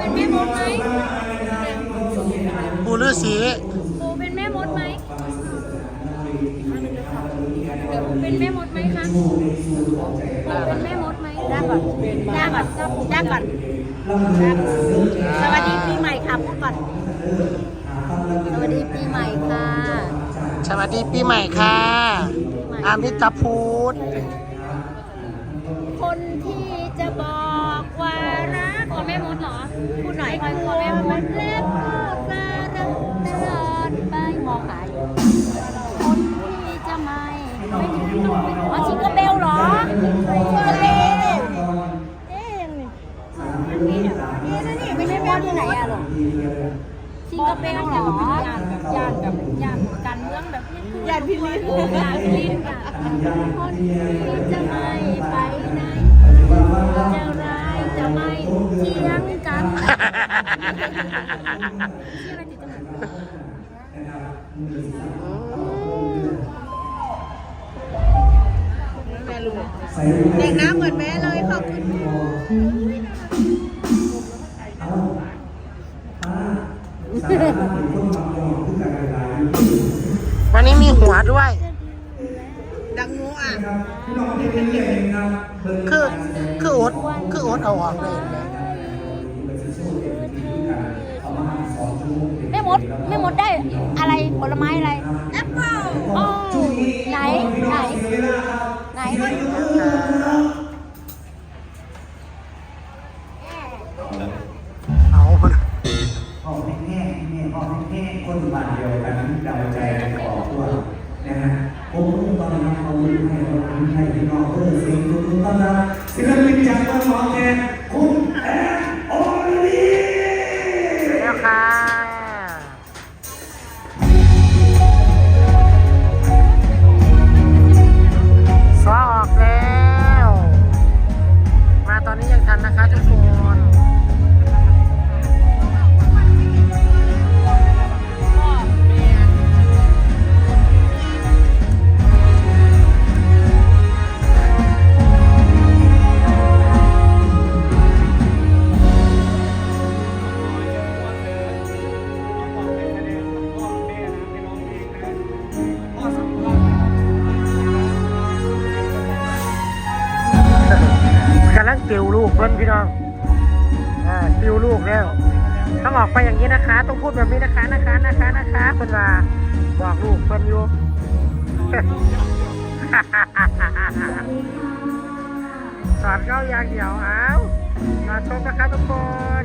ป็นแม่มดไหมปูฤาษีปูเป็นแม่มดไหมเป็นแม่มดไหมคะปูเป็นแม่มดไหมได้ก่อนได้ก่อนได้ก่อนสวัสดีปีใหม่ค่ะพูดก่อนสวัสดีปีใหม่ค่ะ สวัสดีปีใหม่ค่ะ อามิตาพูด คนที่จะบอกว่ารักก็แม่มดหรอ พูดหน่อยคอยขอแม่มดและพูดว่ารักตลอดไปมองหาอยู่คนที่จะไม่ไม่มีอ๋อชิงเกอร์เบลเหรอเกอร์เลเอ๊ะนี่นี่นี่ไม่ใช่บอลที่ไหนอะหรอชิงเกอร์เบลเหรอยานแบบยานแบบยานการเมืองแบบยานพิลินยานพิลินคนที่จะไม่ เที่ยงกันชื่ออะไรติดจมูกเด็กน้ำเหมือนแม่เลยขอบคุณวันนี้มีหัวด้วย ดังงูอะ คือ คือโอ๊ตคือโอ๊ตเอาออกเลย แม่มดแม่มดได้อะไรผลไม้อะไรแอปเปิ้ลโอ้ไหนไหนไหนเอาพ่อแม่แม่พ่อแม่คนบ้านเดียวกันเดาใจออกตัวนะฮะผมตอนนั้นเอาลูกให้เราให้พี่น้องเพื่อสิ่งทุกๆต้อนรับศิลปินจากเมืองหมอแค ลังติวลูกเพิ่นพี่น้องอ่าติวลูกแล้วต้องออกไปอย่างนี้นะคะ ต้องพูดแบบนี้นะคะนะคะนะคะนะคะเพิ่นว่าบอกลูกเพิ่นอยู่สอนเข้าอย่างเดียวเอามาชมนะคะทุกคน